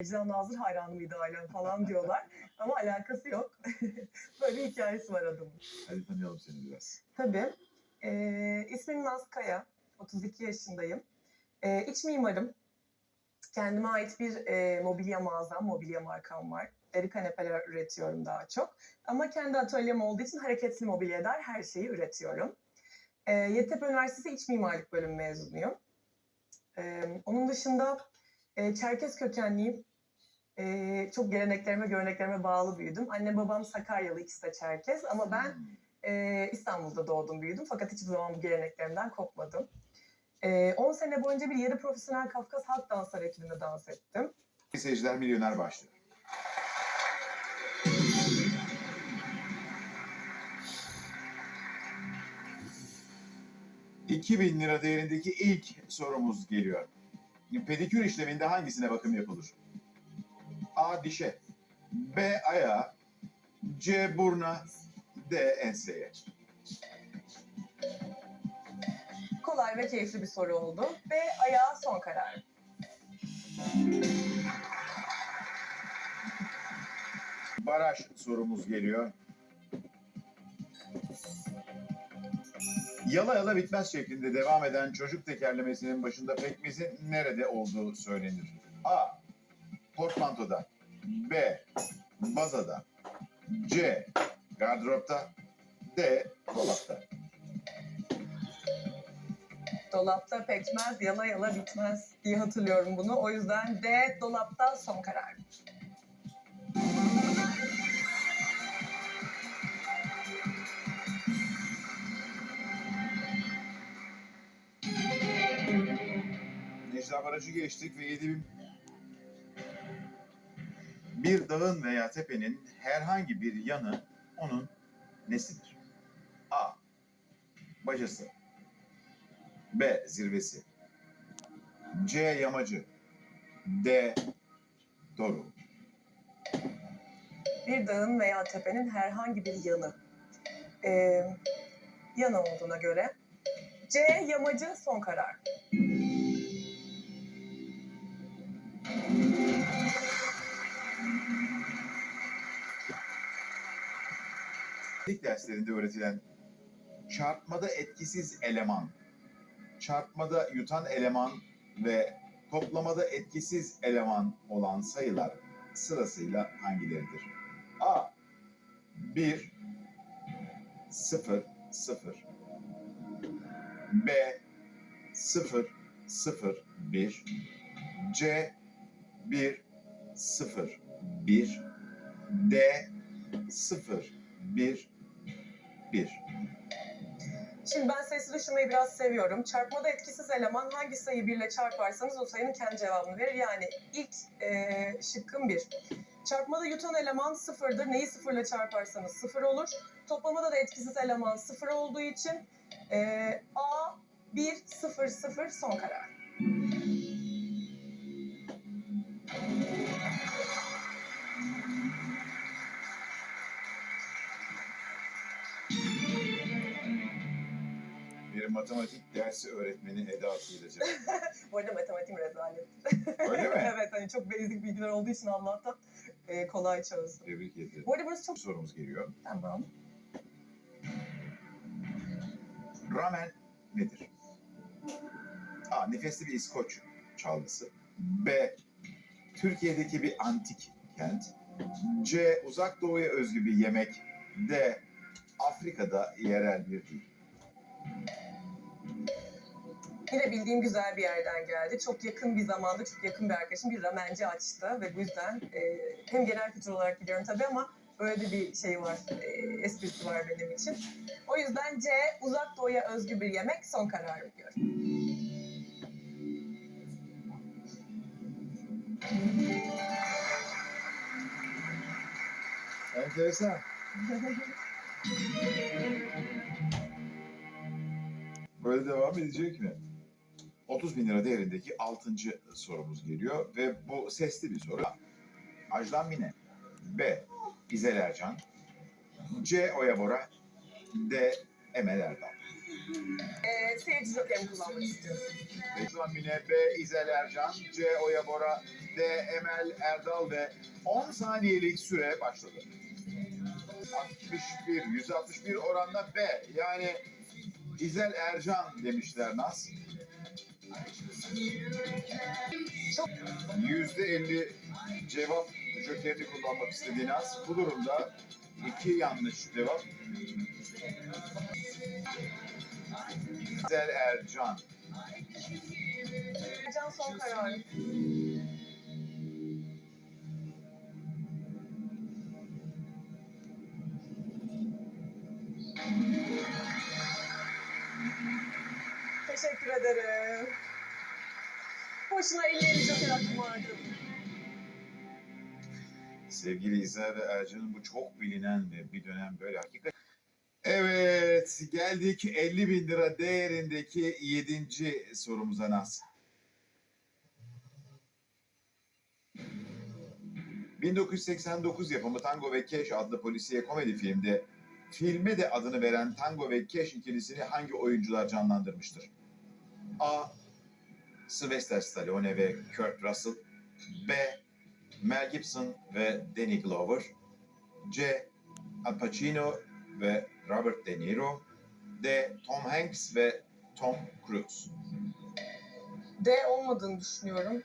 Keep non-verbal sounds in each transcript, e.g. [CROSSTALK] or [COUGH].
Ecran Nazır hayranı mıydı ailem falan diyorlar. Ama alakası yok. [LAUGHS] Böyle bir hikayesi var adamın. Hadi tanıyalım seni biraz. Tabii. Ee, ismim Naz Kaya. 32 yaşındayım. Ee, iç mimarım. Kendime ait bir e, mobilya mağazam, mobilya markam var. Deri kanepeler üretiyorum daha çok. Ama kendi atölyem olduğu için hareketli mobilya der her şeyi üretiyorum. Ee, Yeditepe Üniversitesi İç Mimarlık Bölümü mezunuyum. Ee, onun dışında e, Çerkez kökenliyim. Ee, çok geleneklerime, göreneklerime bağlı büyüdüm. Anne babam Sakaryalı, ikisi de Çerkez. Ama ben ee, İstanbul'da doğdum, büyüdüm fakat hiçbir zaman bu geleneklerimden kopmadım. Ee, 10 sene boyunca bir yarı profesyonel Kafkas halk dansları ekibinde dans ettim. Seyirciler milyoner başlıyor. ...2000 lira değerindeki ilk sorumuz geliyor. Pedikür işleminde hangisine bakım yapılır? A. Dişe B. Ayağa C. Burna D. Enseye Kolay ve keyifli bir soru oldu. Ve ayağa son karar. Baraj sorumuz geliyor. Yala yala bitmez şeklinde devam eden çocuk tekerlemesinin başında pekmezin nerede olduğu söylenir. A. Portmantoda B. Bazada C. Gardıropta D. Dolapta Dolapta pekmez, yala yala bitmez diye hatırlıyorum bunu. O yüzden D dolapta son karar. Necla Barajı geçtik ve 7000 bir dağın veya tepenin herhangi bir yanı onun nesidir? A. Bacası B. Zirvesi C. Yamacı D. Doru Bir dağın veya tepenin herhangi bir yanı. Ee, yanı olduğuna göre. C yamacı son karar. İlk derslerinde öğretilen çarpmada etkisiz eleman, çarpmada yutan eleman ve toplamada etkisiz eleman olan sayılar sırasıyla hangileridir? A. 1 0 0 B 0 0 1 C 1 0 1 D 0 1 1 Şimdi ben sesli düşünmeyi biraz seviyorum. Çarpmada etkisiz eleman hangi sayıyı birle çarparsanız o sayının kendi cevabını verir. Yani ilk e, şıkkım bir. Çarpmada yutan eleman sıfırdır. Neyi sıfırla çarparsanız sıfır olur. Toplamada da etkisiz eleman sıfır olduğu için e, A 1 0 0 son karar. Matematik dersi öğretmeni edasıyla cevap. [LAUGHS] Bu arada matematiğim rezalet. Öyle mi? [LAUGHS] evet hani çok basic bilgiler olduğu için Allah'tan e, kolay çözdüm. Tebrik ederim. Bu arada burası çok... Sorumuz geliyor. Tamam. Ramen nedir? A. Nefesli bir İskoç çalgısı. B. Türkiye'deki bir antik kent. C. Uzak Doğu'ya özgü bir yemek. D. Afrika'da yerel bir dil. Yine bildiğim güzel bir yerden geldi. Çok yakın bir zamanda çok yakın bir arkadaşım bir ramenci açtı ve bu yüzden e, hem genel kültür olarak biliyorum tabii ama böyle de bir şey var, e, esprisi var benim için. O yüzden C uzak doğuya özgü bir yemek son karar veriyorum. Enteresan. [LAUGHS] Böyle devam edecek mi? 30 bin lira değerindeki 6. sorumuz geliyor ve bu sesli bir soru. Ajdan Mine B. İzel Ercan C. Oya Bora D. Emel Erdal Ee, seyirci jokerimi kullanmak istiyorum. Beytullah Mine, B. İzel Ercan, C. Oya Bora, D. Emel Erdal ve 10 saniyelik süre başladı. 61, 161 oranla B. Yani İzel Ercan demişler Naz. Çok %50 cevap jokerini kullanmak istedi Naz. Bu durumda iki yanlış cevap. İzel Ercan. Can son kararı. Teşekkür ederim. Boşuna elleri joker hakkımı harcadım. Sevgili İzel ve Ercan'ın bu çok bilinen ve bir dönem böyle hakikaten... Evet, geldik 50 bin lira değerindeki 7. sorumuza Naz. 1989 yapımı Tango ve Cash adlı polisiye komedi filmde filme de adını veren Tango ve Cash ikilisini hangi oyuncular canlandırmıştır? A. Sylvester Stallone ve Kurt Russell B. Mel Gibson ve Danny Glover C. Al Pacino ve Robert De Niro D. Tom Hanks ve Tom Cruise D olmadığını düşünüyorum.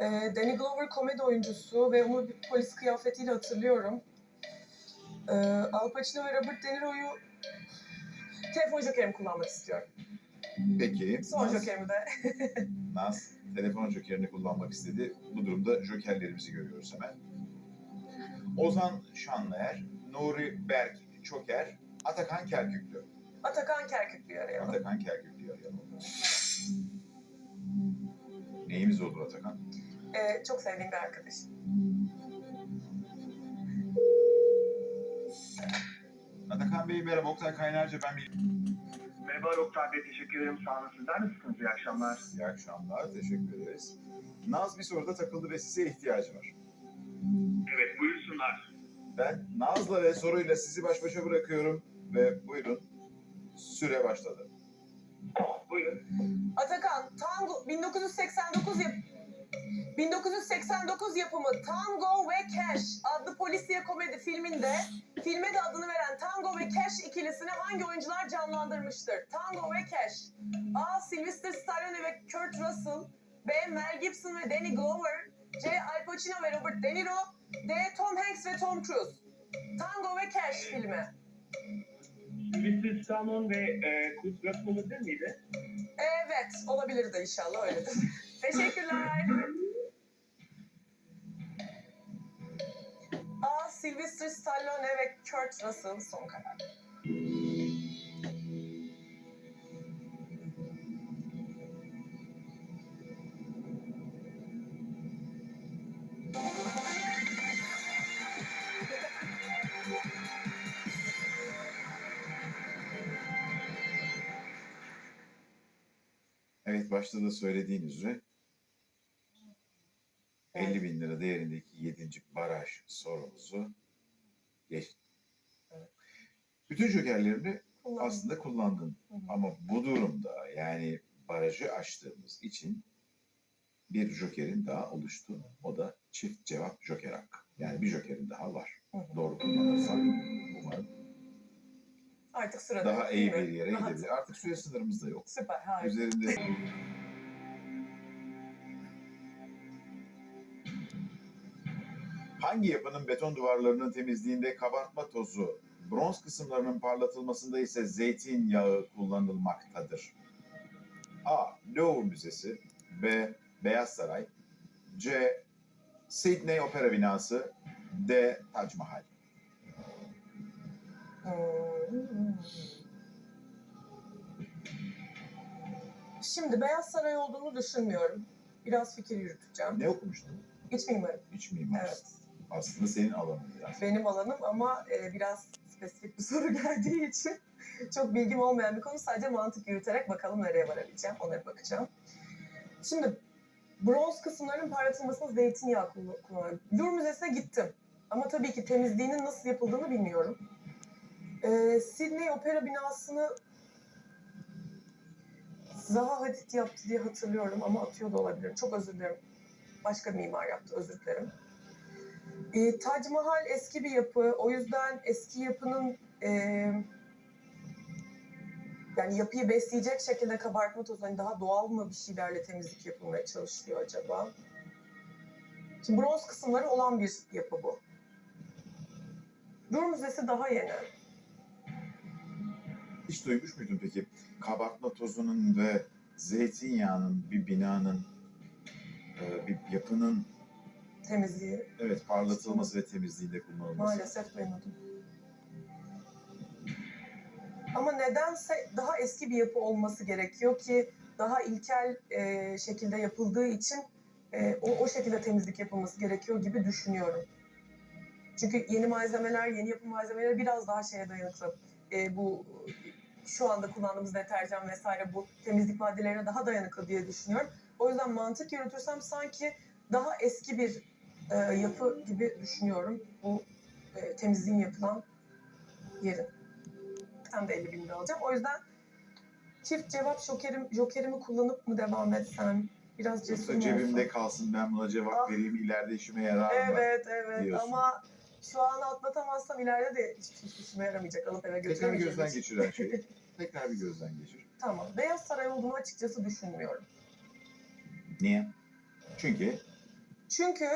Ee, Danny Glover komedi oyuncusu ve onu bir polis kıyafetiyle hatırlıyorum. Ee, Al Pacino ve Robert De Niro'yu telefon jokerimi kullanmak istiyorum. Peki Son Naz, jokerimi de. [LAUGHS] Naz telefon jokerini kullanmak istedi. Bu durumda jokerlerimizi görüyoruz hemen. Ozan Şanlıer, Nuri Berk Çoker, Atakan Kerküklü. Atakan Kerküklü'yü arayalım. Atakan Kerküklü'yü arayalım. Neyimiz olur Atakan? Ee, çok sevdiğim bir arkadaşım. Atakan Bey merhaba Oktay Kaynarca ben bir... Merhaba Oktay Bey, teşekkür ederim. Sağ olun. Sizler nasılsınız? İyi akşamlar. İyi akşamlar, teşekkür ederiz. Naz bir soruda takıldı ve size ihtiyacı var. Evet, buyursunlar. Ben Naz'la ve soruyla sizi baş başa bırakıyorum ve buyurun süre başladı. Buyurun. Atakan, Tango 1989 yap 1989 yapımı Tango ve Cash adlı polisiye komedi filminde filme de adını veren Tango ve Cash ikilisini hangi oyuncular canlandırmıştır? Tango ve Cash. A. Sylvester Stallone ve Kurt Russell B. Mel Gibson ve Danny Glover C. Al Pacino ve Robert De Niro D. Tom Hanks ve Tom Cruise Tango ve Cash filmi. Sylvester Stallone ve e, Chris Russell olabilir miydi? Evet, olabilir de inşallah öyledir. [LAUGHS] Teşekkürler. Sylvester Stallone ve Kurt Russell son karar. Evet başta da söylediğin üzere 50 bin lira değerindeki 7. baraj sorumuzu Evet. Bütün jokerlerini Kullandım. aslında kullandın. Hı hı. Ama bu durumda yani barajı aştığımız için bir jokerin daha oluştu. O da çift cevap joker hakkı. Yani bir jokerin daha var. Hı hı. Doğru kullanırsak umarım Artık sırada. daha iyi bir yere Rahat. gidebilir. Artık süre sınırımız da yok. Süper, harika. Üzerinde Hangi yapının beton duvarlarının temizliğinde kabartma tozu, bronz kısımlarının parlatılmasında ise zeytinyağı kullanılmaktadır? A. Louvre Müzesi B. Beyaz Saray C. Sydney Opera Binası D. Tac Mahal. Şimdi Beyaz Saray olduğunu düşünmüyorum. Biraz fikir yürüteceğim. Ne okumuştun? İç mimarım. İç mimar. Evet. Aslında senin alanın biraz. benim alanım ama e, biraz spesifik bir [LAUGHS] soru geldiği için çok bilgim olmayan bir konu. Sadece mantık yürüterek bakalım nereye varabileceğim. Ona bakacağım. Şimdi bronz kısımlarının parlatılmasına zeytinyağı kullan- kullanıyorum. Louvre Müzesi'ne gittim. Ama tabii ki temizliğinin nasıl yapıldığını bilmiyorum. E, Sydney Opera binasını Zaha Hadid yaptı diye hatırlıyorum ama atıyor da olabilirim. Çok özür dilerim. Başka bir mimar yaptı, özür dilerim. Ee, Tac Mahal eski bir yapı. O yüzden eski yapının e, yani yapıyı besleyecek şekilde kabartma tozu hani daha doğal mı bir şeylerle temizlik yapılmaya çalışılıyor acaba? Şimdi bronz kısımları olan bir yapı bu. Dur Müzesi daha yeni. Hiç duymuş muydun peki? Kabartma tozunun ve zeytinyağının bir binanın, e, bir yapının Temizliği evet parlatılması ve temizliğinde kullanılması. maalesef duymadım. Ama nedense daha eski bir yapı olması gerekiyor ki daha ilkel e, şekilde yapıldığı için e, o, o şekilde temizlik yapılması gerekiyor gibi düşünüyorum. Çünkü yeni malzemeler, yeni yapı malzemeleri biraz daha şeye dayanıklı. E, bu şu anda kullandığımız deterjan vesaire bu temizlik maddelerine daha dayanıklı diye düşünüyorum. O yüzden mantık yürütürsem sanki daha eski bir e, yapı gibi düşünüyorum bu e, temizliğin yapılan yerin. Ben de 50 bin lira alacağım. O yüzden çift cevap jokerim, jokerimi kullanıp mı devam etsem? Biraz cesur Yoksa mu cebimde olsam? kalsın ben buna cevap Ah. vereyim ileride işime yarar mı? Evet evet diyorsun. ama şu an atlatamazsam ileride de hiçbir şey işime yaramayacak. Alıp eve Tekrar bir götüremeyeceğim. gözden için. geçir her şeyi. [LAUGHS] Tekrar bir gözden geçir. Tamam. Beyaz Saray olduğunu açıkçası düşünmüyorum. Niye? Çünkü Çünkü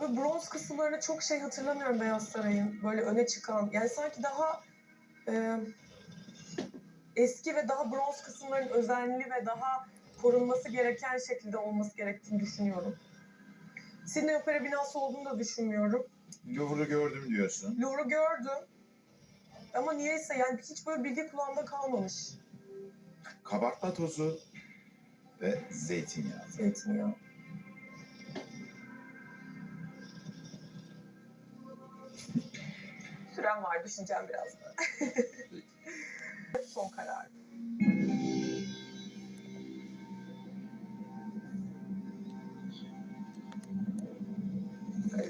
bu bronz kısımlarını çok şey hatırlamıyorum Beyaz Saray'ın. Böyle öne çıkan. Yani sanki daha e, eski ve daha bronz kısımların özenli ve daha korunması gereken şekilde olması gerektiğini düşünüyorum. Sydney Opera binası olduğunu da düşünmüyorum. Louvre'u gördüm diyorsun. Louvre'u gördüm. Ama niyeyse yani hiç böyle bilgi kulağımda kalmamış. Kabartma tozu ve zeytinyağı. Zeytinyağı. Sürem var, düşüneceğim biraz da. Son karar.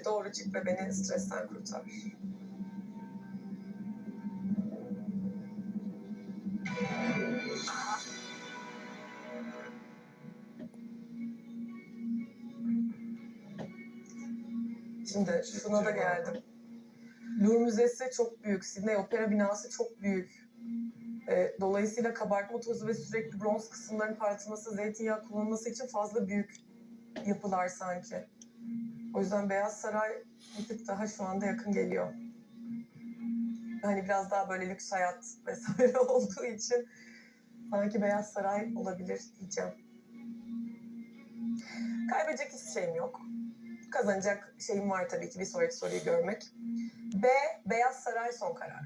Doğru çık ve beni stresten kurtar. Şimdi şuna da geldim. Müzesi çok büyük. Sydney Opera binası çok büyük. Ee, dolayısıyla kabartma tozu ve sürekli bronz kısımların parlatılması, zeytinyağı kullanılması için fazla büyük yapılar sanki. O yüzden Beyaz Saray bir tık daha şu anda yakın geliyor. Hani biraz daha böyle lüks hayat vesaire [LAUGHS] olduğu için sanki Beyaz Saray olabilir diyeceğim. Kaybedecek hiçbir şeyim yok. Kazanacak şeyim var tabii ki bir sonraki soruyu görmek. B. Beyaz Saray son karar.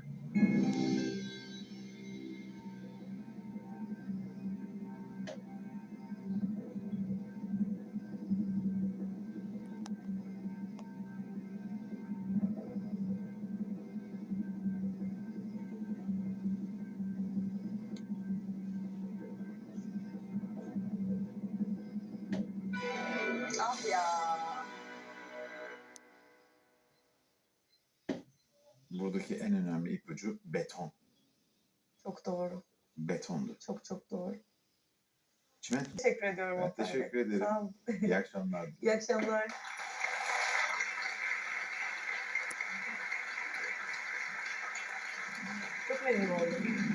İpucu beton. Çok doğru. Betondu. Çok çok doğru. Çimento. Teşekkür ediyorum. Ben Oktay Bey. teşekkür ederim. Sağ olun. İyi akşamlar. [LAUGHS] İyi akşamlar. Çok memnun oldum.